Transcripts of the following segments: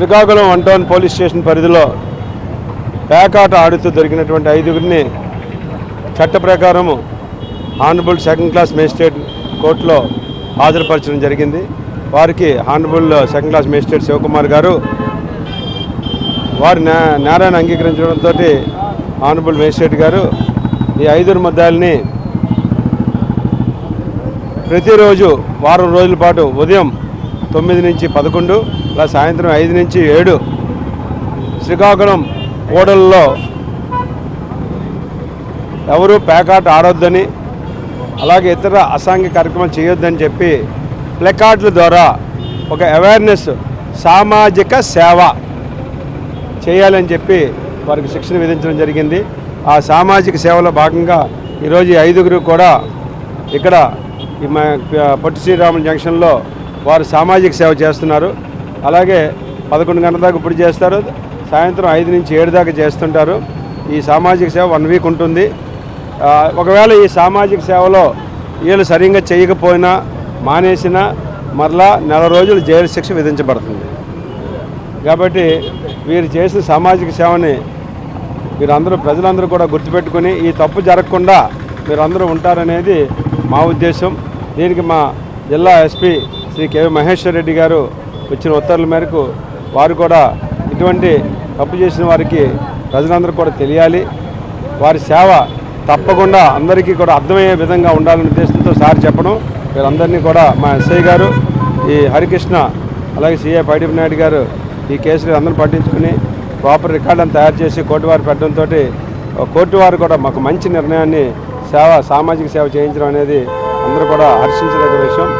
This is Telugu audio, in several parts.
Srikakulam one town police station పరిధిలో పేకాట ఆడుతూ దొరికినటువంటి ఐదుగురిని చట్ట ప్రకారము హానబుల్ సెకండ్ క్లాస్ మేజిస్ట్రేట్ కోర్టులో హాజరుపరచడం జరిగింది. వారికి honourable second class magistrate Shivakumar గారు వారి నే నేరాన్ని అంగీకరించడంతో హానబుల్ మేజిస్ట్రేట్ గారు ఈ ఐదుగురు ముద్దాయిల్ని ప్రతిరోజు వారం రోజుల పాటు ఉదయం తొమ్మిది నుంచి పదకొండు ఇలా సాయంత్రం ఐదు నుంచి ఏడు శ్రీకాకుళం ఓడల్లో ఎవరు పేకాట ఆడొద్దని అలాగే ఇతర అసాంఘిక కార్యక్రమాలు చేయొద్దని చెప్పి ప్లెకార్డుల ద్వారా ఒక అవేర్నెస్ సామాజిక సేవ చేయాలని చెప్పి వారికి శిక్షణ విధించడం జరిగింది. ఆ సామాజిక సేవలో భాగంగా ఈరోజు ఐదుగురు కూడా ఇక్కడ ఈ పట్టు శ్రీరాములు జంక్షన్లో వారు సామాజిక సేవ చేస్తున్నారు. అలాగే పదకొండు గంటల దాకా ఇప్పుడు చేస్తారు. సాయంత్రం ఐదు నుంచి ఏడు దాకా చేస్తుంటారు. ఈ సామాజిక సేవ వన్ వీక్ ఉంటుంది. ఒకవేళ ఈ సామాజిక సేవలో వీళ్ళు సరిగ్గా చేయకపోయినా మానేసినా మరలా నెల రోజులు జైలు శిక్ష విధించబడుతుంది. కాబట్టి వీరు చేసిన సామాజిక సేవని మీరందరూ ప్రజలందరూ కూడా గుర్తుపెట్టుకుని ఈ తప్పు జరగకుండా మీరందరూ ఉంటారనేది మా ఉద్దేశం. దీనికి మా జిల్లా SP Shri K V Maheshwar Reddy garu వచ్చిన ఉత్తర్వుల మేరకు వారు కూడా ఇటువంటి తప్పు చేసిన వారికి ప్రజలందరూ కూడా తెలియాలి. వారి సేవ తప్పకుండా అందరికీ కూడా అర్థమయ్యే విధంగా ఉండాలనే ఉద్దేశంతో సార్ చెప్పడం వీరందరినీ కూడా మా ఎస్ఐ గారు ఈ హరికృష్ణ అలాగే సీఏ పైడిపి నాయుడు గారు ఈ కేసులు అందరూ పట్టించుకుని ప్రాపర్ రికార్డులను తయారు చేసి కోర్టు వారు పెట్టడంతో కోర్టు వారు కూడా మాకు మంచి నిర్ణయాన్ని సేవ సామాజిక సేవ చేయించడం అనేది అందరూ కూడా హర్షించదగ్గ విషయం.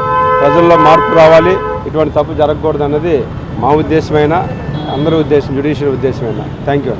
ప్రజల్లో మార్పు రావాలి ఇటువంటి తప్పు జరగకూడదు అన్నది మా ఉద్దేశమైన అందరి ఉద్దేశం జ్యుడిషియల్ ఉద్దేశమైన. Thank you